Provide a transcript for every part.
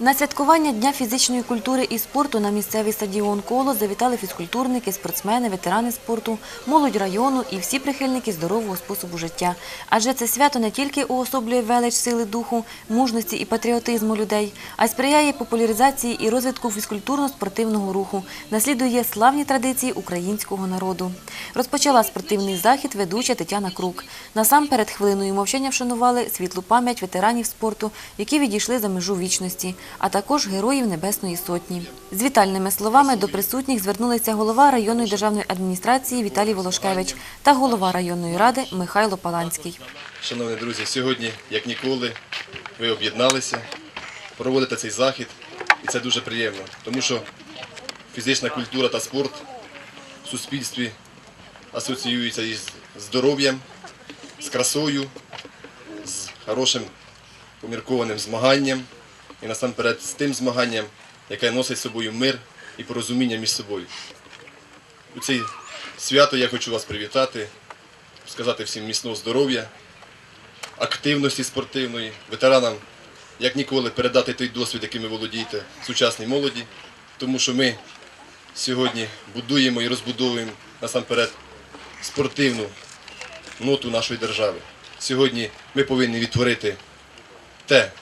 На святкування Дня фізичної культури і спорту на місцевий стадіон «Коло» завітали фізкультурники, спортсмени, ветерани спорту, молодь району і всі прихильники здорового способу життя. Адже це свято не тільки уособлює велич сили духу, мужності і патріотизму людей, а й сприяє популяризації і розвитку фізкультурно-спортивного руху, наслідує славні традиції українського народу. Розпочала спортивний захід ведуча Тетяна Крук. Насамперед хвилиною мовчання вшанували світлу пам'ять ветеранів спорту, які відійшли за межу вічності, а також героїв Небесної Сотні. З вітальними словами до присутніх звернулися голова районної державної адміністрації Віталій Волошкевич та голова районної ради Михайло Паланський. Шановні друзі, сьогодні, як ніколи, ви об'єдналися, проводите цей захід, і це дуже приємно, тому що фізична культура та спорт в суспільстві асоціюються із здоров'ям, з красою, з хорошим поміркованим змаганням і насамперед з тим змаганням, яке носить з собою мир і порозуміння між собою. У цей свято я хочу вас привітати, сказати всім міцного здоров'я, активності спортивної, ветеранам, як ніколи, передати той досвід, яким ви володієте сучасній молоді, тому що ми сьогодні будуємо і розбудовуємо насамперед спортивну ноту нашої держави. Сьогодні ми повинні відтворити те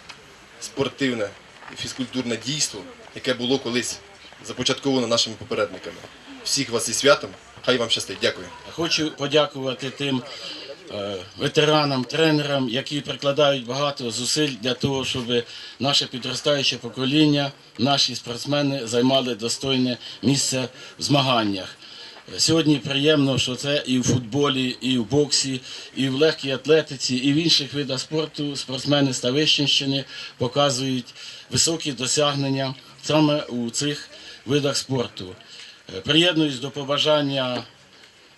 спортивне і фізкультурне дійство, яке було колись започатковано нашими попередниками. Всіх вас зі святом, хай вам щастить. Дякую. Хочу подякувати тим е, ветеранам, тренерам, які прикладають багато зусиль для того, щоб наше підростаюче покоління, наші спортсмени займали достойне місце в змаганнях. Сьогодні приємно, що це і в футболі, і в боксі, і в легкій атлетиці, і в інших видах спорту спортсмени Ставищенщини показують високі досягнення саме у цих видах спорту. Е, Приєднуюсь до побажання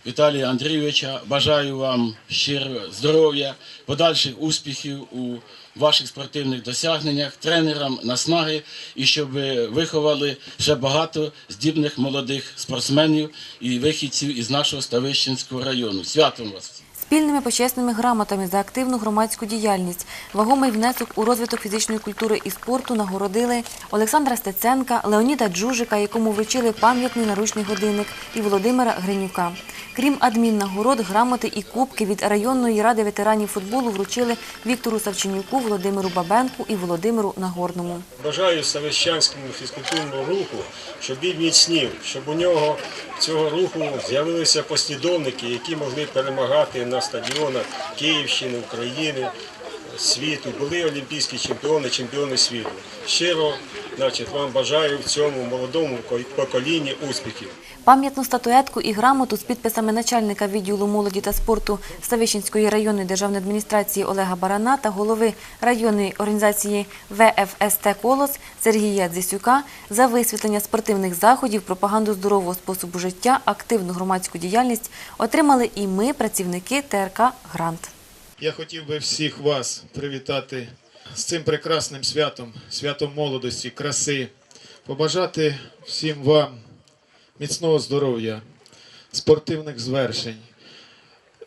Віталія Андрійовича. Бажаю вам щиро здоров'я, подальших успіхів у ваших спортивних досягненнях, тренерам наснаги і щоб ви виховали ще багато здібних молодих спортсменів і вихідців із нашого Ставищенського району. Святом вас! Спільними почесними грамотами за активну громадську діяльність, вагомий внесок у розвиток фізичної культури і спорту нагородили Олександра Стеценка, Леоніда Джужика, якому вручили пам'ятний наручний годинник, і Володимира Гринюка. Крім адміннагород, грамоти і кубки від районної ради ветеранів футболу вручили Віктору Савченюку, Володимиру Бабенку і Володимиру Нагорному. Бажаю Савищанському фізкультурному руху, щоб він міцнів, щоб у нього цього руху з'явилися послідовники, які могли перемагати на стадіонах Київщини, України, світу. Були олімпійські чемпіони, чемпіони світу. Щиро значить, вам бажаю в цьому молодому поколінні успіхів. Пам'ятну статуетку і грамоту з підписами начальника відділу молоді та спорту Ставищенської районної державної адміністрації Олега Барана та голови районної організації ВФСТ «Колос» Сергія Дзисюка за висвітлення спортивних заходів, пропаганду здорового способу життя, активну громадську діяльність отримали і ми, працівники ТРК «Грант». Я хотів би всіх вас привітати з цим прекрасним святом, святом молодості, краси, побажати всім вам міцного здоров'я, спортивних звершень,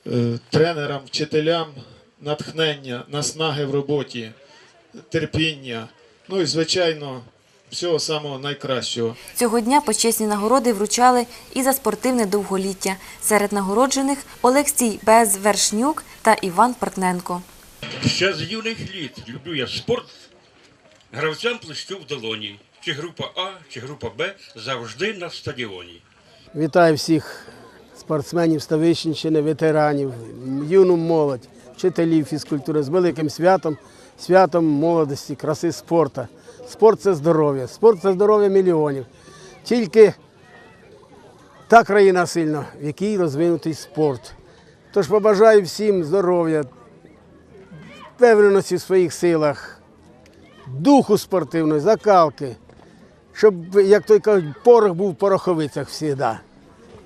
е, тренерам, вчителям натхнення, наснаги в роботі, терпіння, ну і, звичайно, всього самого найкращого. Цього дня почесні нагороди вручали і за спортивне довголіття. Серед нагороджених Олексій Безвершнюк та Іван Портненко. Ще з юних літ люблю я спорт. Гравцям плещу в долоні. Чи група А, чи група Б завжди на стадіоні. Вітаю всіх спортсменів Ставищенщини, ветеранів, юну молодь, вчителів фізкультури з великим святом, святом молодості, краси спорту. Спорт це здоров'я, спорт це здоров'я мільйонів. Тільки та країна сильна, в якій розвинутий спорт. Тож побажаю всім здоров'я, впевненості в своїх силах, духу спортивної, закалки, щоб, як той кажуть, порох був в пороховицях завжди.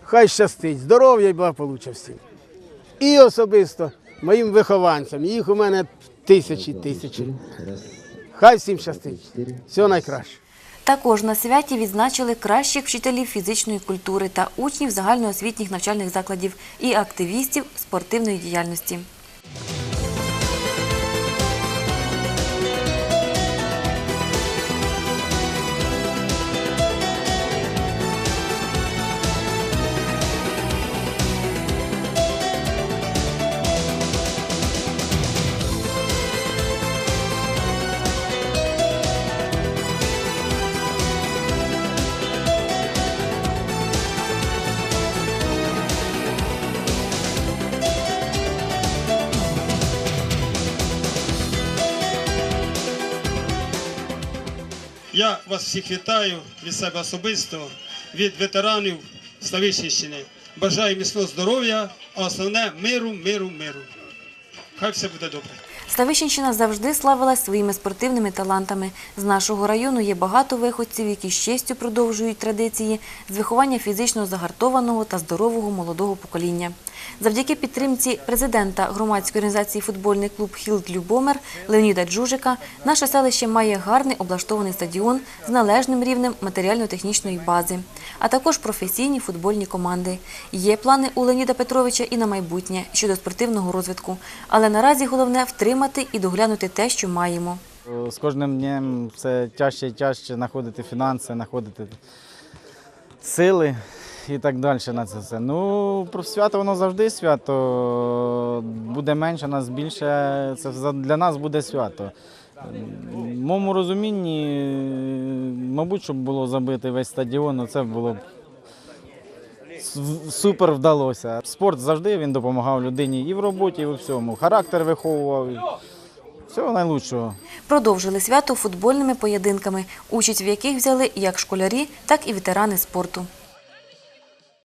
Хай щастить, здоров'я і благополуччя всім. І особисто моїм вихованцям, їх у мене тисячі тисячі. Хай всім щастить. Всього найкраще. Також на святі відзначили кращих вчителів фізичної культури та учнів загальноосвітніх навчальних закладів і активістів спортивної діяльності. Я вас всіх вітаю від себе особисто, від ветеранів Ставищенщини. Бажаю міцного здоров'я, а основне миру, миру, миру. Хай все буде добре. Ставищенщина завжди славилась своїми спортивними талантами. З нашого району є багато виходців, які з честю продовжують традиції з виховання фізично загартованого та здорового молодого покоління. Завдяки підтримці президента громадської організації футбольний клуб Хілд Любомер Леоніда Джужика наше селище має гарний облаштований стадіон з належним рівнем матеріально-технічної бази, а також професійні футбольні команди. Є плани у Леоніда Петровича і на майбутнє щодо спортивного розвитку, але наразі головне втримати і доглянути те, що маємо. З кожним днем все тяжче і тяжче знаходити фінанси, знаходити сили і так далі на це все. Ну, про свято воно завжди свято. Буде менше, нас більше. Це для нас буде свято. В моєму розумінні, мабуть, щоб було забити весь стадіон, ну, це було б супер вдалося. Спорт завжди він допомагав людині і в роботі, і в всьому. Характер виховував. Всього найкращого. Продовжили свято футбольними поєдинками, участь в яких взяли як школярі, так і ветерани спорту.